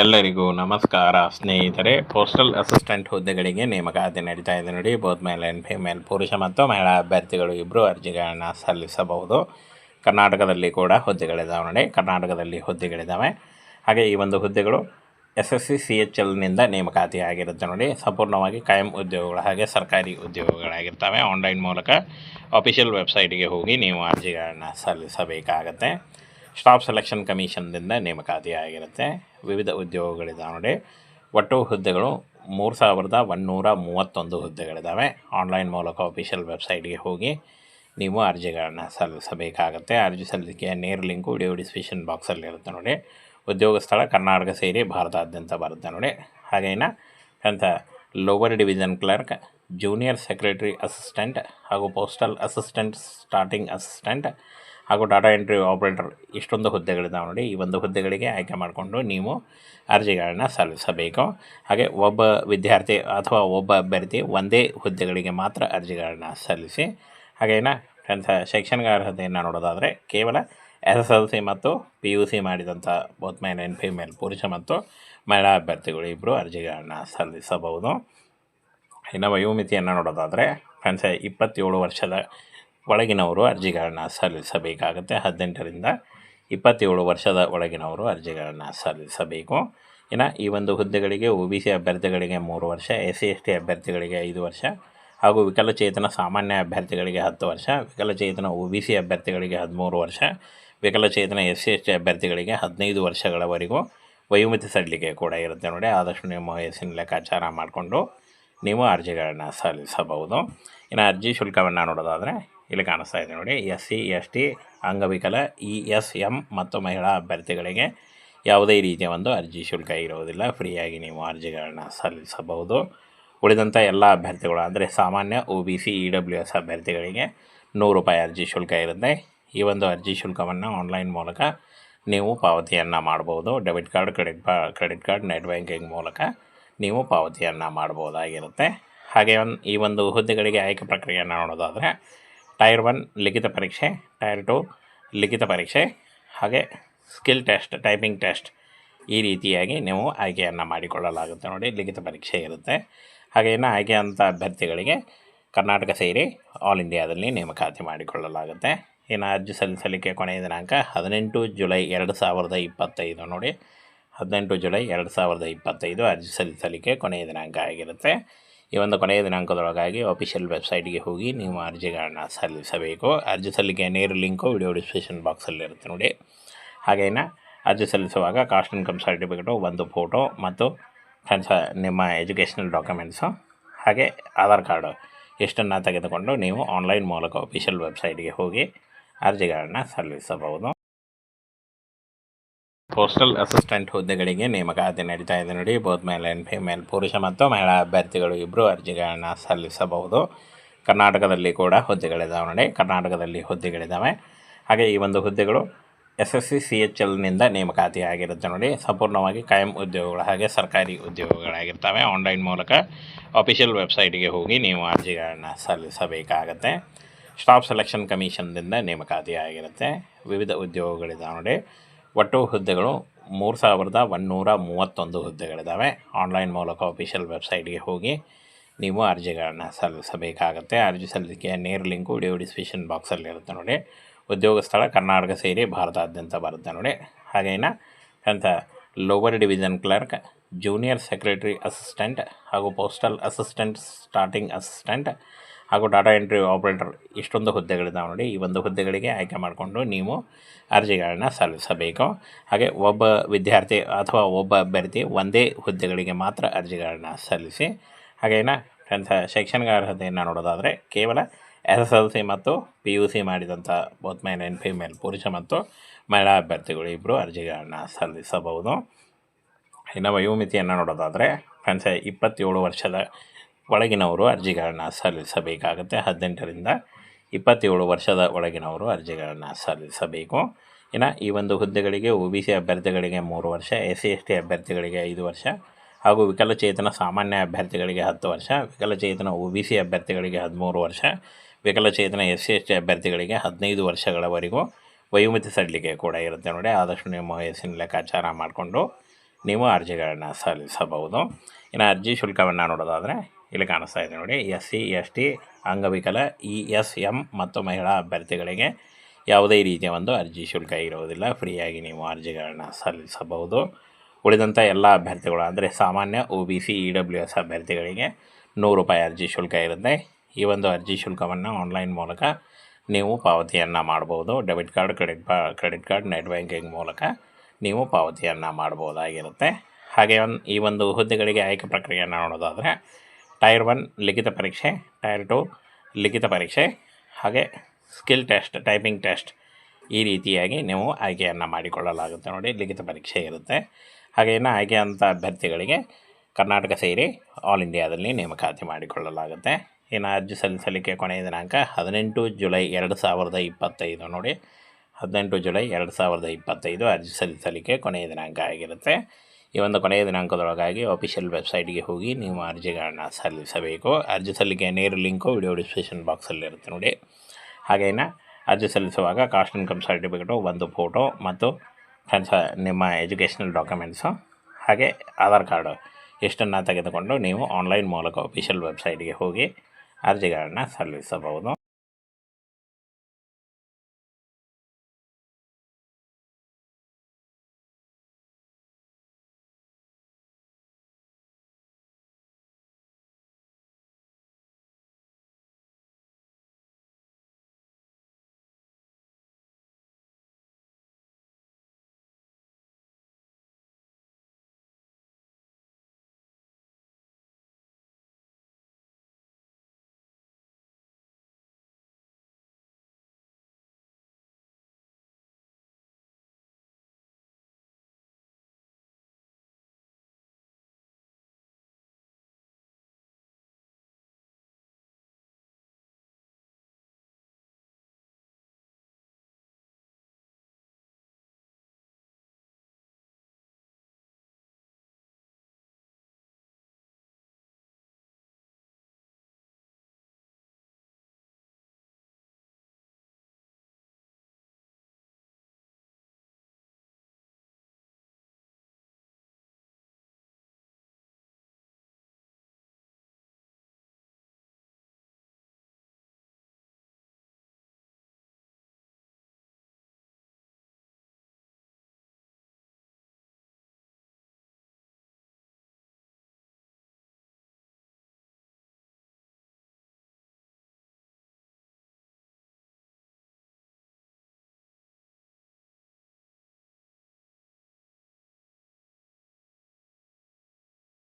ಎಲ್ಲರಿಗೂ ನಮಸ್ಕಾರ, ಸ್ನೇಹಿತರೆ. ಪೋಸ್ಟಲ್ ಅಸಿಸ್ಟೆಂಟ್ ಹುದ್ದೆಗಳಿಗೆ ನೇಮಕಾತಿ ನಡೀತಾ ಇದೆ ನೋಡಿ. ಬೋತ್ ಮೇಲ್ ಆ್ಯಂಡ್ ಫಿಮೇಲ್ ಪುರುಷ ಮತ್ತು ಮಹಿಳಾ ಅಭ್ಯರ್ಥಿಗಳು ಇಬ್ಬರು ಅರ್ಜಿಗಳನ್ನು ಸಲ್ಲಿಸಬಹುದು. ಕರ್ನಾಟಕದಲ್ಲಿ ಕೂಡ ಹುದ್ದೆಗಳಿದ್ದಾವೆ ನೋಡಿ. ಕರ್ನಾಟಕದಲ್ಲಿ ಹುದ್ದೆಗಳಿದ್ದಾವೆ ಹಾಗೆ ಈ ಒಂದು ಹುದ್ದೆಗಳು S S C C H ಎಲ್ನಿಂದ ನೇಮಕಾತಿ ಆಗಿರುತ್ತೆ ನೋಡಿ. ಸಂಪೂರ್ಣವಾಗಿ ಕಾಯಂ ಉದ್ಯೋಗಗಳು ಹಾಗೆ ಸರ್ಕಾರಿ ಉದ್ಯೋಗಗಳಾಗಿರ್ತವೆ. ಆನ್ಲೈನ್ ಮೂಲಕ ಅಫಿಷಿಯಲ್ ವೆಬ್ಸೈಟ್ಗೆ ಹೋಗಿ ನೀವು ಅರ್ಜಿಗಳನ್ನು ಸಲ್ಲಿಸಬೇಕಾಗತ್ತೆ. ಸ್ಟಾಫ್ ಸೆಲೆಕ್ಷನ್ ಕಮಿಷನ್ನಿಂದ ನೇಮಕಾತಿಯಾಗಿರುತ್ತೆ. ವಿವಿಧ ಉದ್ಯೋಗಗಳಿದ್ದಾವೆ ನೋಡಿ. ಒಟ್ಟು ಹುದ್ದೆಗಳು ಮೂರು ಸಾವಿರದ ಒನ್ನೂರ ಮೂವತ್ತೊಂದು ಹುದ್ದೆಗಳಿದ್ದಾವೆ ಆನ್ಲೈನ್ ಮೂಲಕ ಅಫಿಷಿಯಲ್ ವೆಬ್ಸೈಟ್ಗೆ ಹೋಗಿ ನೀವು ಅರ್ಜಿಗಳನ್ನು ಸಲ್ಲಿಸಬೇಕಾಗುತ್ತೆ. ಅರ್ಜಿ ಸಲ್ಲಿಕೆಯ ನೇರ ಲಿಂಕು ವಿಡಿಯೋ ಡಿಸ್ಕ್ರಿಪ್ಷನ್ ಬಾಕ್ಸಲ್ಲಿರುತ್ತೆ ನೋಡಿ. ಉದ್ಯೋಗ ಸ್ಥಳ ಕರ್ನಾಟಕ ಸೇರಿ ಭಾರತಾದ್ಯಂತ ಬರುತ್ತೆ ನೋಡಿ. ಹಾಗೇನ? ಅಂತ lower division clerk, junior secretary assistant ಹಾಗೂ ಪೋಸ್ಟಲ್ ಅಸಿಸ್ಟೆಂಟ್ ಸ್ಟಾರ್ಟಿಂಗ್ ಅಸಿಸ್ಟೆಂಟ್ ಹಾಗೂ ಡಾಟಾ ಎಂಟ್ರಿ ಆಪ್ರೇಟರ್ ಇಷ್ಟೊಂದು ಹುದ್ದೆಗಳಿದ್ದಾವೆ ನೋಡಿ. ಈ ಒಂದು ಹುದ್ದೆಗಳಿಗೆ ಆಯ್ಕೆ ಮಾಡಿಕೊಂಡು ನೀವು ಅರ್ಜಿಗಳನ್ನು ಸಲ್ಲಿಸಬೇಕು. ಹಾಗೆ ಒಬ್ಬ ವಿದ್ಯಾರ್ಥಿ ಅಥವಾ ಒಬ್ಬ ಅಭ್ಯರ್ಥಿ ಒಂದೇ ಹುದ್ದೆಗಳಿಗೆ ಮಾತ್ರ ಅರ್ಜಿಗಳನ್ನು ಸಲ್ಲಿಸಿ ಹಾಗೇನ ಟೆಂಥ ಶೈಕ್ಷಣಿಕ ಅರ್ಹತೆಯನ್ನು ನೋಡೋದಾದರೆ ಕೇವಲ ಎಸ್ ಎಸ್ ಎಲ್ ಸಿ ಮತ್ತು ಪಿ ಯು ಸಿ ಮಾಡಿದಂಥ ಬೋತ್ ಮೇಲ್ ಆ್ಯಂಡ್ ಫಿಮೇಲ್ ಪುರುಷ ಮತ್ತು ಮಹಿಳಾ ಅಭ್ಯರ್ಥಿಗಳು ಇಬ್ಬರು ಅರ್ಜಿಗಳನ್ನು ಸಲ್ಲಿಸಬಹುದು. ಇನ್ನು ವಯೋಮಿತಿಯನ್ನು ನೋಡೋದಾದರೆ ಫ್ರೆಂಡ್ಸ್ ಇಪ್ಪತ್ತೇಳು ವರ್ಷದ ಒಳಗಿನವರು ಅರ್ಜಿಗಳನ್ನು ಸಲ್ಲಿಸಬೇಕಾಗುತ್ತೆ. ಹದಿನೆಂಟರಿಂದ ಇಪ್ಪತ್ತೇಳು ವರ್ಷದ ಒಳಗಿನವರು ಅರ್ಜಿಗಳನ್ನು ಸಲ್ಲಿಸಬೇಕು. ಇನ್ನು ಈ ಒಂದು ಹುದ್ದೆಗಳಿಗೆ ಒ ಬಿ ಸಿ ಅಭ್ಯರ್ಥಿಗಳಿಗೆ ಮೂರು ವರ್ಷ, ಎಸ್ ಸಿ, ಎಸ್ ಟಿ ಅಭ್ಯರ್ಥಿಗಳಿಗೆ ಐದು ವರ್ಷ ಹಾಗೂ ವಿಕಲಚೇತನ, ಸಾಮಾನ್ಯ ಅಭ್ಯರ್ಥಿಗಳಿಗೆ ಹತ್ತು ವರ್ಷ, ವಿಕಲಚೇತನ, ಒ ಬಿ ಸಿ ಅಭ್ಯರ್ಥಿಗಳಿಗೆ ಹದಿಮೂರು ವರ್ಷ, ವಿಕಲಚೇತನ, ಎಸ್ ಸಿ, ಎಸ್ ಟಿ ಅಭ್ಯರ್ಥಿಗಳಿಗೆ ಹದಿನೈದು ವರ್ಷಗಳವರೆಗೂ ವಯೋಮಿತಿ ಸಡಿಲಿಕೆ ಕೂಡ ಇರುತ್ತೆ ನೋಡಿ. ಆದಷ್ಟು ನಿಮ್ಮ ವಯಸ್ಸಿನ ಲೆಕ್ಕಾಚಾರ ಮಾಡಿಕೊಂಡು ನೀವು ಅರ್ಜಿಗಳನ್ನು ಸಲ್ಲಿಸಬಹುದು. ಇನ್ನು ಅರ್ಜಿ ಶುಲ್ಕವನ್ನು ನೋಡೋದಾದರೆ ಇಲ್ಲಿ ಕಾಣಿಸ್ತಾ ಇದೆ ನೋಡಿ. ಎಸ್ ಸಿ ಎಸ್ ಟಿ ಅಂಗವಿಕಲ ಇ ಎಸ್ ಎಂ ಮತ್ತು ಮಹಿಳಾ ಅಭ್ಯರ್ಥಿಗಳಿಗೆ ಯಾವುದೇ ರೀತಿಯ ಒಂದು ಅರ್ಜಿ ಶುಲ್ಕ ಇರುವುದಿಲ್ಲ ಫ್ರೀಯಾಗಿ ನೀವು ಅರ್ಜಿಗಳನ್ನು ಸಲ್ಲಿಸಬಹುದು. ಉಳಿದಂಥ ಎಲ್ಲ ಅಭ್ಯರ್ಥಿಗಳು ಅಂದರೆ ಸಾಮಾನ್ಯ O B C E W S ಅಭ್ಯರ್ಥಿಗಳಿಗೆ ನೂರು ರೂಪಾಯಿ ಅರ್ಜಿ ಶುಲ್ಕ ಇರುತ್ತೆ. ಈ ಒಂದು ಅರ್ಜಿ ಶುಲ್ಕವನ್ನು ಆನ್ಲೈನ್ ಮೂಲಕ ನೀವು ಪಾವತಿಯನ್ನು ಮಾಡ್ಬೋದು. Debit card, credit credit card, net banking ಮೂಲಕ ನೀವು ಪಾವತಿಯನ್ನು ಮಾಡ್ಬೋದಾಗಿರುತ್ತೆ. ಹಾಗೆ ಒಂದು ಈ ಒಂದು ಹುದ್ದೆಗಳಿಗೆ ಆಯ್ಕೆ ಪ್ರಕ್ರಿಯೆಯನ್ನು ನೋಡೋದಾದರೆ ಟೈರ್ ಒನ್ ಲಿಖಿತ ಪರೀಕ್ಷೆ, ಟೈರ್ ಟು ಲಿಖಿತ ಪರೀಕ್ಷೆ, ಹಾಗೆ ಸ್ಕಿಲ್ ಟೆಸ್ಟ್, ಟೈಪಿಂಗ್ ಟೆಸ್ಟ್ ಈ ರೀತಿಯಾಗಿ ನೀವು ಆಯ್ಕೆಯನ್ನು ಮಾಡಿಕೊಳ್ಳಲಾಗುತ್ತೆ ನೋಡಿ, ಲಿಖಿತ ಪರೀಕ್ಷೆ ಇರುತ್ತೆ. ಹಾಗೆ ಇನ್ನು ಆಯ್ಕೆ ಅಂತ ಅಭ್ಯರ್ಥಿಗಳಿಗೆ ಕರ್ನಾಟಕ ಸೇರಿ ಆಲ್ ಇಂಡಿಯಾದಲ್ಲಿ ನೇಮಕಾತಿ ಮಾಡಿಕೊಳ್ಳಲಾಗುತ್ತೆ. ಇನ್ನು ಅರ್ಜಿ ಸಲ್ಲಿಸಲಿಕ್ಕೆ ಕೊನೆಯ ದಿನಾಂಕ ಹದಿನೆಂಟು ಜುಲೈ ಎರಡು ಸಾವಿರದ ಇಪ್ಪತ್ತೈದು ನೋಡಿ. ಹದಿನೆಂಟು ಜುಲೈ ಎರಡು ಸಾವಿರದ ಇಪ್ಪತ್ತೈದು ಅರ್ಜಿ ಸಲ್ಲಿಸಲಿಕ್ಕೆ ಕೊನೆಯ ದಿನಾಂಕ ಆಗಿರುತ್ತೆ. ಈ ಒಂದು ಕೊನೆಯ ದಿನಾಂಕದೊಳಗಾಗಿ ಅಫಿಷಿಯಲ್ ವೆಬ್ಸೈಟ್ಗೆ ಹೋಗಿ ನೀವು ಅರ್ಜಿಗಳನ್ನು ಸಲ್ಲಿಸಬೇಕು. ಅರ್ಜಿ ಸಲ್ಲಿಕೆಯ ನೇರ ಲಿಂಕು ವಿಡಿಯೋ ಡಿಸ್ಕ್ರಿಪ್ಷನ್ ಬಾಕ್ಸಲ್ಲಿ ಇರುತ್ತೆ ನೋಡಿ. ಹಾಗೇನ ಅರ್ಜಿ ಸಲ್ಲಿಸುವಾಗ ಕಾಸ್ಟ್ ಇನ್ಕಮ್ ಸರ್ಟಿಫಿಕೇಟು ಒಂದು ಫೋಟೋ ಮತ್ತು ಕನ್ಸ ನಿಮ್ಮ ಎಜುಕೇಷನಲ್ ಡಾಕ್ಯುಮೆಂಟ್ಸು ಹಾಗೆ ಆಧಾರ್ ಕಾರ್ಡು ಇಷ್ಟನ್ನು ತೆಗೆದುಕೊಂಡು ನೀವು ಆನ್ಲೈನ್ ಮೂಲಕ ಅಫಿಷಿಯಲ್ ವೆಬ್ಸೈಟ್ಗೆ ಹೋಗಿ ಅರ್ಜಿಗಳನ್ನು ಸಲ್ಲಿಸಬಹುದು. ಪೋಸ್ಟಲ್ ಅಸಿಸ್ಟೆಂಟ್ ಹುದ್ದೆಗಳಿಗೆ ನೇಮಕಾತಿ ನಡೀತಾ ಇದೆ ನೋಡಿ. ಬೋತ್ ಮೇಲ್ ಆ್ಯಂಡ್ ಫಿಮೇಲ್ ಪುರುಷ ಮತ್ತು ಮಹಿಳಾ ಅಭ್ಯರ್ಥಿಗಳು ಇಬ್ಬರು ಅರ್ಜಿಗಳನ್ನು ಸಲ್ಲಿಸಬಹುದು. ಕರ್ನಾಟಕದಲ್ಲಿ ಕೂಡ ಹುದ್ದೆಗಳಿದ್ದಾವೆ ನೋಡಿ. ಕರ್ನಾಟಕದಲ್ಲಿ ಹುದ್ದೆಗಳಿದ್ದಾವೆ ಹಾಗೆ ಈ ಒಂದು ಹುದ್ದೆಗಳು S S C C H ಎಲ್ನಿಂದ ನೇಮಕಾತಿ ಆಗಿರುತ್ತೆ ನೋಡಿ. ಸಂಪೂರ್ಣವಾಗಿ ಕಾಯಂ ಉದ್ಯೋಗಗಳು ಹಾಗೆ ಸರ್ಕಾರಿ ಉದ್ಯೋಗಗಳಾಗಿರ್ತವೆ. ಆನ್ಲೈನ್ ಮೂಲಕ ಅಫಿಷಿಯಲ್ ವೆಬ್ಸೈಟ್ಗೆ ಹೋಗಿ ನೀವು ಅರ್ಜಿಗಳನ್ನು ಸಲ್ಲಿಸಬೇಕಾಗತ್ತೆ. ಸ್ಟಾಫ್ ಸೆಲೆಕ್ಷನ್ ಕಮಿಷನ್ದಿಂದ ನೇಮಕಾತಿ ಆಗಿರುತ್ತೆ. ವಿವಿಧ ಉದ್ಯೋಗಗಳಿದ್ದಾವೆ ನೋಡಿ. ಒಟ್ಟು ಹುದ್ದೆಗಳು ಮೂರು ಸಾವಿರದ ಒಂದುನೂರ ಮೂವತ್ತೊಂದು ಹುದ್ದೆಗಳಿದ್ದಾವೆ. ಆನ್ಲೈನ್ ಮೂಲಕ ಅಫಿಷಿಯಲ್ ವೆಬ್ಸೈಟ್ಗೆ ಹೋಗಿ ನೀವು ಅರ್ಜಿಗಳನ್ನು ಸಲ್ಲಿಸಬೇಕಾಗತ್ತೆ. ಅರ್ಜಿ ಸಲ್ಲಿಕೆ ನೇರ ಲಿಂಕು ವಿಡಿಯೋ ಡಿಸ್ಕ್ರಿಪ್ಷನ್ ಬಾಕ್ಸಲ್ಲಿ ಇರುತ್ತೆ ನೋಡಿ. ಉದ್ಯೋಗ ಸ್ಥಳ ಕರ್ನಾಟಕ ಸೇರಿ ಭಾರತಾದ್ಯಂತ ಬರುತ್ತೆ ನೋಡಿ. ಹಾಗೇನ? ಅಂತ lower division clerk junior secretary assistant ಹಾಗೂ ಪೋಸ್ಟಲ್ ಅಸಿಸ್ಟೆಂಟ್ ಸ್ಟಾರ್ಟಿಂಗ್ ಅಸಿಸ್ಟೆಂಟ್ ಹಾಗೂ ಡಾಟಾ ಎಂಟ್ರಿ ಆಪರೇಟರ್ ಇಷ್ಟೊಂದು ಹುದ್ದೆಗಳಿದ್ದಾವೆ ನೋಡಿ, ಈ ಒಂದು ಹುದ್ದೆಗಳಿಗೆ ಆಯ್ಕೆ ಮಾಡಿಕೊಂಡು ನೀವು ಅರ್ಜಿಗಳನ್ನು ಸಲ್ಲಿಸಬೇಕು. ಹಾಗೆ ಒಬ್ಬ ವಿದ್ಯಾರ್ಥಿ ಅಥವಾ ಒಬ್ಬ ಅಭ್ಯರ್ಥಿ ಒಂದೇ ಹುದ್ದೆಗಳಿಗೆ ಮಾತ್ರ ಅರ್ಜಿಗಳನ್ನು ಸಲ್ಲಿಸಿ, ಹಾಗೇನ ಟೆಂಥ ಶೈಕ್ಷಣಿಕ ಅರ್ಹತೆಯನ್ನು ನೋಡೋದಾದರೆ ಕೇವಲ ಎಸ್ ಎಸ್ ಎಲ್ ಸಿ ಮತ್ತು ಪಿ ಯು ಸಿ ಮಾಡಿದಂಥ ಬೋತ್ ಮೇಲ್ ಆ್ಯಂಡ್ ಫಿಮೇಲ್ ಪುರುಷ ಮತ್ತು ಮಹಿಳಾ ಅಭ್ಯರ್ಥಿಗಳು ಇಬ್ಬರು ಅರ್ಜಿಗಳನ್ನು ಸಲ್ಲಿಸಬಹುದು. ಇನ್ನು ವಯೋಮಿತಿಯನ್ನು ನೋಡೋದಾದರೆ, ಫ್ರೆಂಡ್ಸ್, ಇಪ್ಪತ್ತೇಳು ವರ್ಷದ ಒಳಗಿನವರು ಅರ್ಜಿಗಳನ್ನು ಸಲ್ಲಿಸಬೇಕಾಗುತ್ತೆ. ಹದಿನೆಂಟರಿಂದ ಇಪ್ಪತ್ತೇಳು ವರ್ಷದ ಒಳಗಿನವರು ಅರ್ಜಿಗಳನ್ನು ಸಲ್ಲಿಸಬೇಕು. ಇನ್ನು ಈ ಒಂದು ಹುದ್ದೆಗಳಿಗೆ ಒ ಬಿ ಸಿ ಅಭ್ಯರ್ಥಿಗಳಿಗೆ ಮೂರು ವರ್ಷ, ಎಸ್ ಸಿ, ಎಸ್ ಟಿ ಅಭ್ಯರ್ಥಿಗಳಿಗೆ ಐದು ವರ್ಷ ಹಾಗೂ ವಿಕಲಚೇತನ ಸಾಮಾನ್ಯ ಅಭ್ಯರ್ಥಿಗಳಿಗೆ ಹತ್ತು ವರ್ಷ, ವಿಕಲಚೇತನ ಒ ಬಿ ಸಿ ಅಭ್ಯರ್ಥಿಗಳಿಗೆ ಹದಿಮೂರು ವರ್ಷ, ವಿಕಲಚೇತನ ಎಸ್ ಸಿ, ಎಸ್ ಟಿ ಅಭ್ಯರ್ಥಿಗಳಿಗೆ ಹದಿನೈದು ವರ್ಷಗಳವರೆಗೂ ವಯೋಮಿತಿ ಸಡಿಲಿಕೆ ಕೂಡ ಇರುತ್ತೆ ನೋಡಿ. ಆದಷ್ಟು ನಿಮ್ಮ ವಯಸ್ಸಿನ ಲೆಕ್ಕಾಚಾರ ಮಾಡಿಕೊಂಡು ನೀವು ಅರ್ಜಿಗಳನ್ನು ಸಲ್ಲಿಸಬಹುದು. ಇನ್ನು ಅರ್ಜಿ ಶುಲ್ಕವನ್ನು ನೋಡೋದಾದರೆ ಇಲ್ಲಿ ಕಾಣಿಸ್ತಾ ಇದೆ ನೋಡಿ ಎಸ್ ಸಿ ಎಸ್ ಟಿ ಅಂಗವಿಕಲ, ಇ ಎಸ್ ಎಂ ಮತ್ತು ಮಹಿಳಾ ಅಭ್ಯರ್ಥಿಗಳಿಗೆ ಯಾವುದೇ ರೀತಿಯ ಒಂದು ಅರ್ಜಿ ಶುಲ್ಕ ಇರುವುದಿಲ್ಲ. ಫ್ರೀಯಾಗಿ ನೀವು ಅರ್ಜಿಗಳನ್ನು ಸಲ್ಲಿಸಬಹುದು. ಉಳಿದಂಥ ಎಲ್ಲ ಅಭ್ಯರ್ಥಿಗಳು, ಅಂದರೆ ಸಾಮಾನ್ಯ O B C, E W S ಅಭ್ಯರ್ಥಿಗಳಿಗೆ ನೂರು ರೂಪಾಯಿ ಅರ್ಜಿ ಶುಲ್ಕ ಇರುತ್ತೆ. ಈ ಒಂದು ಅರ್ಜಿ ಶುಲ್ಕವನ್ನು ಆನ್ಲೈನ್ ಮೂಲಕ ನೀವು ಪಾವತಿಯನ್ನು ಮಾಡ್ಬೋದು debit card, credit credit card, net banking ಮೂಲಕ ನೀವು ಪಾವತಿಯನ್ನು ಮಾಡ್ಬೋದಾಗಿರುತ್ತೆ ಹಾಗೆ ಒಂದು ಈ ಒಂದು ಹುದ್ದೆಗಳಿಗೆ ಆಯ್ಕೆ ಪ್ರಕ್ರಿಯೆಯನ್ನು ನೋಡೋದಾದರೆ, ಟೈರ್ ಒನ್, ಲಿಖಿತ ಪರೀಕ್ಷೆ, ಟೈರ್ ಟು, ಲಿಖಿತ ಪರೀಕ್ಷೆ, ಹಾಗೆ ಸ್ಕಿಲ್ ಟೆಸ್ಟ್, ಟೈಪಿಂಗ್ ಟೆಸ್ಟ್ ಈ ರೀತಿಯಾಗಿ ನೀವು ಆಯ್ಕೆಯನ್ನು ಮಾಡಿಕೊಳ್ಳಲಾಗುತ್ತೆ ನೋಡಿ, ಲಿಖಿತ ಪರೀಕ್ಷೆ ಇರುತ್ತೆ. ಹಾಗೆ ಇನ್ನು ಅಂತ ಅಭ್ಯರ್ಥಿಗಳಿಗೆ ಕರ್ನಾಟಕ ಸೇರಿ ಆಲ್ ಇಂಡಿಯಾದಲ್ಲಿ ನೇಮಕಾತಿ ಮಾಡಿಕೊಳ್ಳಲಾಗುತ್ತೆ. ಇನ್ನು ಅರ್ಜಿ ಸಲ್ಲಿಸಲಿಕ್ಕೆ ಕೊನೆಯ ದಿನಾಂಕ ಹದಿನೆಂಟು ಜುಲೈ ಎರಡು ಸಾವಿರದ ಇಪ್ಪತ್ತೈದು ನೋಡಿ ಹದಿನೆಂಟು ಜುಲೈ ಎರಡು ಸಾವಿರದ ಇಪ್ಪತ್ತೈದು ಅರ್ಜಿ ಸಲ್ಲಿಸಲಿಕ್ಕೆ ಕೊನೆಯ ದಿನಾಂಕ ಆಗಿರುತ್ತೆ. ಈ ಒಂದು ಕೊನೆಯ ದಿನಾಂಕದೊಳಗಾಗಿ ಅಫಿಷಿಯಲ್ ವೆಬ್ಸೈಟ್ಗೆ ಹೋಗಿ ನೀವು ಅರ್ಜಿಗಳನ್ನು ಸಲ್ಲಿಸಬೇಕು. ಅರ್ಜಿ ಸಲ್ಲಿಕೆ ನೇರ ಲಿಂಕು ವಿಡಿಯೋ ಡಿಸ್ಕ್ರಿಪ್ಷನ್ ಬಾಕ್ಸಲ್ಲಿರುತ್ತೆ ನೋಡಿ. ಹಾಗೇನ ಅರ್ಜಿ ಸಲ್ಲಿಸುವಾಗ ಕಾಸ್ಟ್ ಇನ್ಕಮ್ ಸರ್ಟಿಫಿಕೇಟು ಒಂದು ಫೋಟೋ ಮತ್ತು ಕನ್ಸ ನಿಮ್ಮ ಎಜುಕೇಷನಲ್ ಡಾಕ್ಯುಮೆಂಟ್ಸು ಹಾಗೆ ಆಧಾರ್ ಕಾರ್ಡು ಇಷ್ಟನ್ನು ತೆಗೆದುಕೊಂಡು ನೀವು ಆನ್ಲೈನ್ ಮೂಲಕ ಅಫಿಷಿಯಲ್ ವೆಬ್ಸೈಟ್ಗೆ ಹೋಗಿ ಅರ್ಜಿಗಳನ್ನು ಸಲ್ಲಿಸಬಹುದು.